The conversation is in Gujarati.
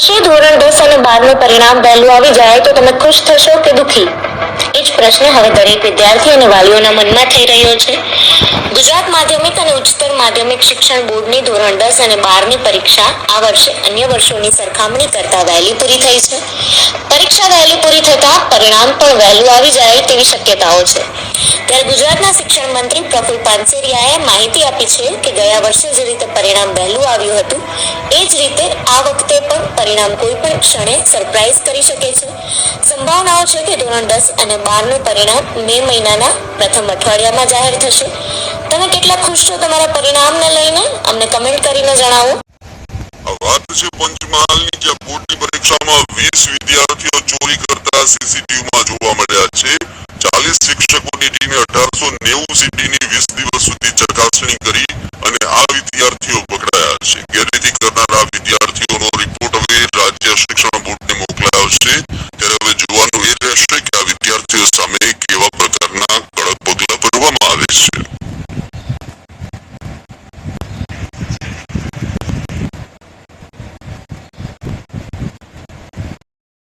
શું ધોરણ દસ અને બારનું પરિણામ વહેલું આવી જાય તો તમે ખુશ થશો કે દુખી? એ જ પ્રશ્ન હવે દરેક વિદ્યાર્થી અને વાલીઓના મનમાં થઈ રહ્યો છે. ગુજરાત માધ્યમિક અને ઉચ્ચતર માધ્યમિક શિક્ષણ બોર્ડની ધોરણ દસ અને બારની પરીક્ષા આ વર્ષે અન્ય વર્ષોની સરખામણી કરતા વહેલી પૂરી થઈ છે. પરીક્ષા વહેલી પૂરી થતા પરિણામ પણ વહેલું આવી જાય તેવી શક્યતાઓ છે. ત્યારે ગુજરાતના શિક્ષણ મંત્રી પ્રફુલ પાનસેરિયાએ માહિતી આપી છે કે ગયા વર્ષે જે રીતે પરિણામ વહેલું આવ્યું હતું, એ જ રીતે આ વખતે પણ પરિણામ કોઈ પણ ક્ષણે સરપ્રાઈઝ કરી શકે છે. સંભાવનાઓ છે કે ધોરણ દસ અને બારનું પરિણામ મે મહિનાના પ્રથમ અઠવાડિયામાં જાહેર થશે. તમે કેટલા ખુશ છો તમારા પરિણામને લઈને? અમને કમેન્ટ કરીને જણાવો. વાત છે પંચમહાલની, જ્યાં બોર્ડની પરીક્ષામાં વીસ વિદ્યાર્થીઓ ચોરી કરતા સીસીટીવી માં જોવા મળ્યા છે ચાલીસ શિક્ષકોની ટીમે અઢારસો નેવું સીટીની વીસ દિવસ સુધી ચકાસણી કરી અને આ વિદ્યાર્થીઓ પકડાયા છે. ગેરરીતિ કરનારા વિદ્યાર્થીઓનો રિપોર્ટ હવે રાજ્ય શિક્ષણ બોર્ડને મોકલાયો છે. ત્યારે હવે જોવાનું એ રહેશે કે આ વિદ્યાર્થીઓ સામે કેવા પ્રકારના કડક પગલા ભરવામાં આવે છે.